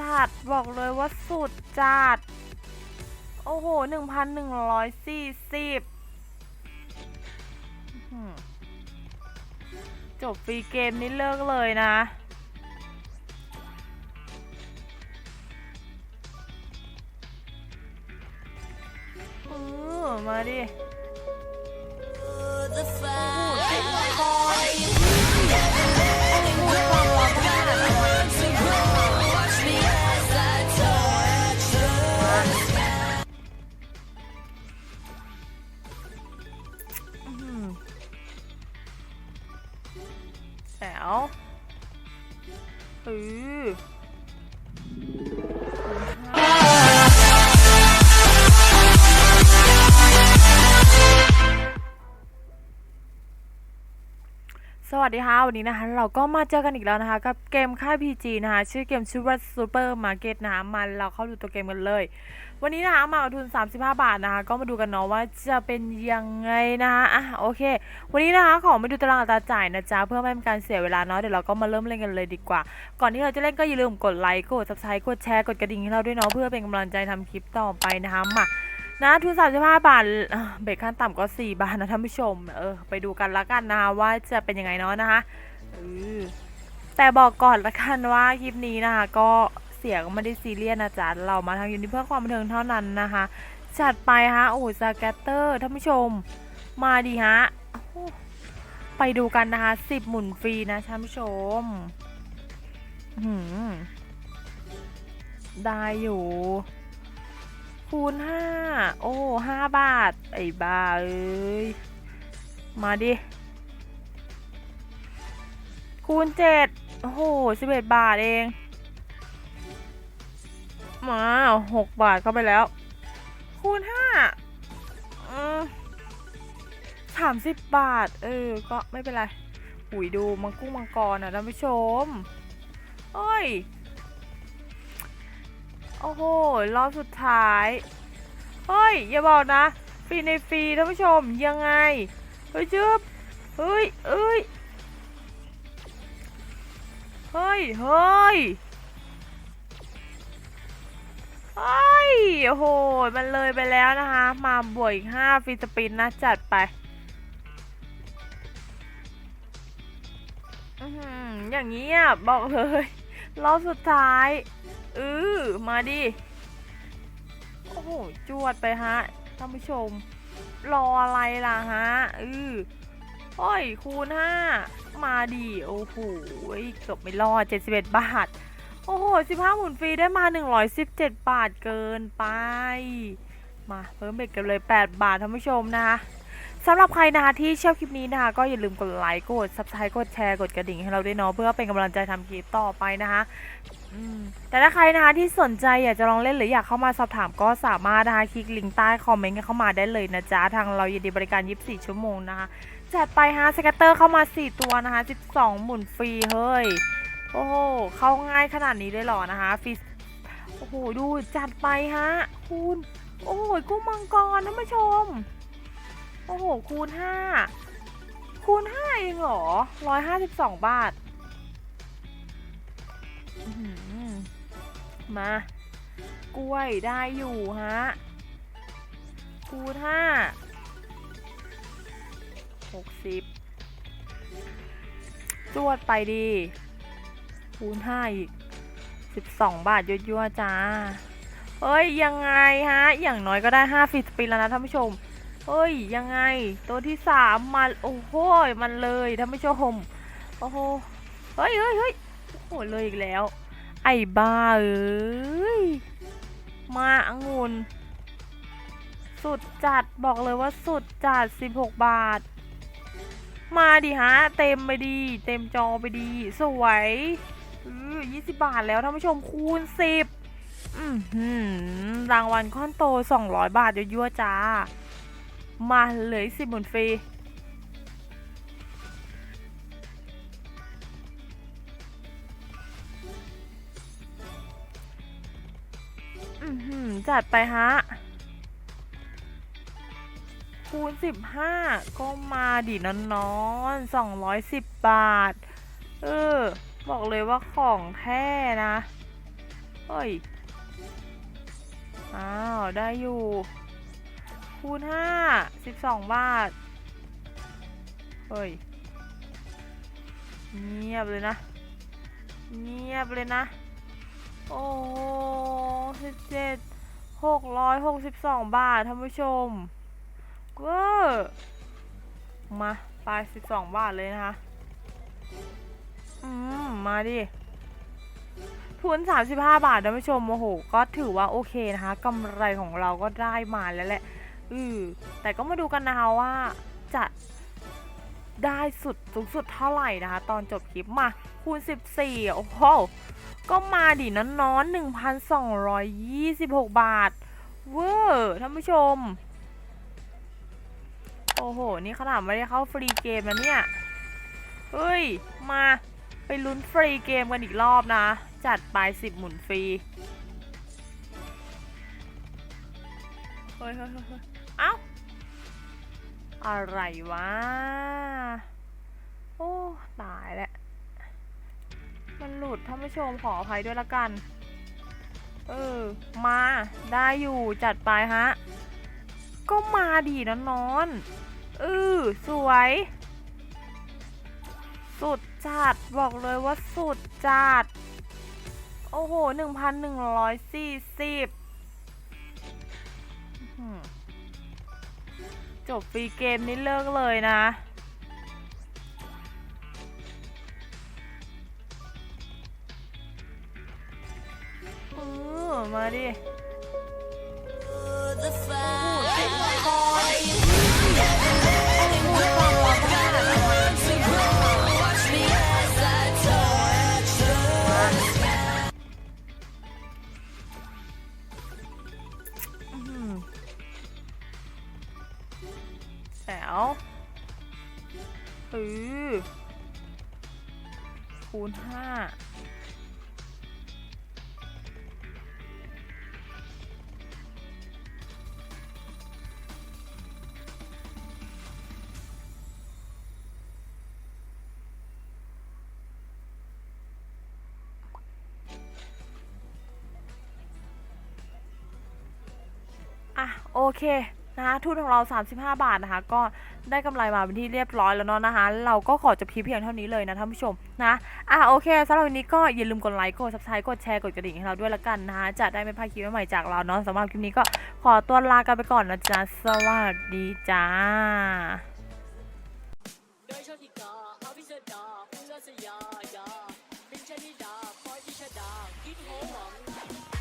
จัด บอกเลยว่าสุดจัด โอ้โห หนึ่งพันหนึ่งร้อยสี่สิบจบฟรีเกมนี่เลิกเลยนะ เออ มาดิ วัสดีค่ะวันนี้นะคะ เราก็มาเจอกันอีกแล้วนะคะกับเกมค่าย PG นะคะ ชื่อเกมชื่อว่า Super Market นะคะมาเราเข้าดูตัวเกมกันเลย วันนี้นะคะมากับทุน 35 บาทนะคะ ก็มาดูกันเนาะว่าจะเป็นยังไงนะคะอะโอเค วันนี้นะคะขอมาดูตารางอัตราจ่ายนะจ๊ะเพื่อไม่เป็นการเสียเวลาเนาะเดี๋ยวเราก็มาเริ่มเล่นกันเลยดีกว่า ก่อนที่เราจะเล่นก็อย่าลืมกดไลค์กด subscribe กดแชร์กดกระดิ่งให้เราด้วยเนาะเพื่อเป็นกำลังใจทำคลิปต่อไปนะคะมา นะทุน35บห้าทอะเบรกขั้นต่ำก็4บาทนะท่านผู้ชม เออ ไปดูกันละกันนะคะว่าจะเป็นยังไงเนาะนะคะแต่บอกก่อนละกันว่าคลิปนี้นะคะ ก็เสียก็ไม่ได้ซีเรียสนะจ๊ะเรามาทางยูนิเพื่อความบันเทิงเท่านั้นนะคะ จัดไปฮะโอ้สแกตเตอร์ท่านผู้ชม มาดีฮะไปดูกันนะคะสิบหมุนฟรีนะท่านผู้ชมหือได้อยู่ คูณห้าโอ้ห้าบาท ไอ้บ้าเอ้ย มาดิ คูณเจ็ดโอ้โหสิบเอ็ดบาทเอง มาหกบาทเข้าไปแล้ว คูณห้าสามสิบบาท เออ ก็ไม่เป็นไรหุยดูมังกุ้งมังกรนะท่านผู้ชมเอ้ย โอ้โห รอบสุดท้าย เฮ้ย อย่าบอกนะ ฟรีในฟรีท่านผู้ชมยังไง เฮ้ยจึ๊บเฮ้ยเอ้ย เฮ้ย เฮ้ย เฮ้ย โอ้โห มันเลยไปแล้วนะคะ มาบวกอีกห้าฟรีสปินนะ จัดไปอือหืออย่างนี้อะ บอกเลย รอบสุดท้าย เออมาดิ โอ้โห จวดไปฮะ ท่านผู้ชม รออะไรล่ะฮะเออโอ้ย คูณห้า มาดิ โอ้โห เกือบไม่รอด71บาท โอ้โห15หมุนฟรีได้มา117บาทเกินไป มาเพิ่มเบ็ดกันเลย8บาทท่านผู้ชมนะคะ สำหรับใครนะคะที่ชอบคลิปนี้นะคะก็อย่าลืมกดไลค์กด subscribe กดแชร์กดกระดิ่งให้เราด้วยเนาะเพื่อเป็นกำลังใจทำคลิปต่อไปนะคะแต่ถ้าใครนะคะที่สนใจอยากจะลองเล่นหรืออยากเข้ามาสอบถามก็สามารถนะคะคลิกลิงก์ใต้คอมเมนต์กันเข้ามาได้เลยนะจ๊ะ ทางเรายินดีบริการ 24 ชั่วโมงนะคะ จัดไปฮะสเกตเตอร์เข้ามา 4 ตัวนะคะ 12 หมุนฟรีเฮ้ย โอ้โห เข้าง่ายขนาดนี้เลยหรอนะคะฟรีโอ้โห ดูจัดไปฮะคูณโอ้โห กุ้งมังกรท่านผู้ชม โอ้โห คูณ5คูณ5เองเหรอ152บาทอื้อหือมา กล้วยได้อยู่ฮะ คูณ5 60จวดไปดี คูณ5อีก12บาทยั่วๆจ้า เฮ้ย ยังไงฮะ อย่างน้อยก็ได้5ฟรีสปินแล้วนะท่านผู้ชม เฮ้ย ยังไง ตัวที่3มมาโอ้โหมันเลยท่านผู้ชมโอ้โหเฮ้ยเฮ้ยเฮ้ยโอ้โหเลยอีกแล้ว ไอ้บ้าเอ้ยมาองุ่นสุดจัดบอกเลยว่าสุดจัด 16 บาท มาดิฮะ เต็มไปดี เต็มจอไปดี สวยอือ20 บาทแล้วท่านผู้ชมคูณ 10 อือหือรางวัลก้อนโต 200 บาทยั่วๆจ้า มาเหลือสิบหมุนฟรีอือหือจัดไปฮะ คูณสิบห้าก็มาดินอนนอนสองร้อยสิบบาท เออ บอกเลยว่าของแท้นะ เฮ้ย อ้าว ได้อยู่ คูณห้าสิบสองบาท เฮ้ย เงียบเลยนะ เงียบเลยนะ โอ้สิบเจ็ดหกร้อยหกสิบสองบาทท่านผู้ชมเวอร์มาไปสิบสองบาทเลยนะคะ อืม มาดิทุน 35 บาทท่านผู้ชมโอ้โห ก็ถือว่าโอเคนะคะกำไรของเราก็ได้มาแล้วแหละ อือแต่ก็มาดูกันนะคะว่าจะได้สุดสูงสุดเท่าไหร่นะคะ ตอนจบคลิปมาคูณ 14 โอ้โห ก็มาดิน้อนน้อน1,226 บาท เวอร์ท่านผู้ชม โอ้โห นี่ขนาดไม่ได้เข้าฟรีเกมนะเนี่ย เฮ้ย มาไปลุ้นฟรีเกมกันอีกรอบนะ จัดไปสิบหมุนฟรี เฮ้ยเฮ้ยเฮ้ยเฮ้ยเอ้า อะไรวะ โอ้ ตายแล้ว มันหลุดท่านผู้ชมขออภัยด้วยละกัน เออ มา ได้อยู่จัดไปฮะ ก็มาดีนะนอนเออสวย สุดจัด บอกเลยว่าสุดจัด โอ้โหหนึ่งพันหนึ่งร้อยสี่สิบ จบฟรีเกมนี้เลิกเลยนะ เออมาดิ แถวเออคูณห้าอะ โอเค นะคะทุนของเรา 35 บาทนะคะ ก็ได้กำไรมาเป็นที่เรียบร้อยแล้วเนาะนะคะ เราก็ขอจบคลิปเพียงเท่านี้เลยนะท่านผู้ชมนะอะโอเคสำหรับวันนี้ก็อย่าลืมกดไลค์กด subscribe กดแชร์กดกระดิ่งให้เราด้วยละกันนะคะจะได้ไม่พลาดคลิปใหม่ๆจากเราเนาะสำหรับคลิปนี้ก็ขอตัวลากันไปก่อนนะจ๊ะสวัสดีจ้าพิชนิดาคอยที่ชดาคิดโหวัง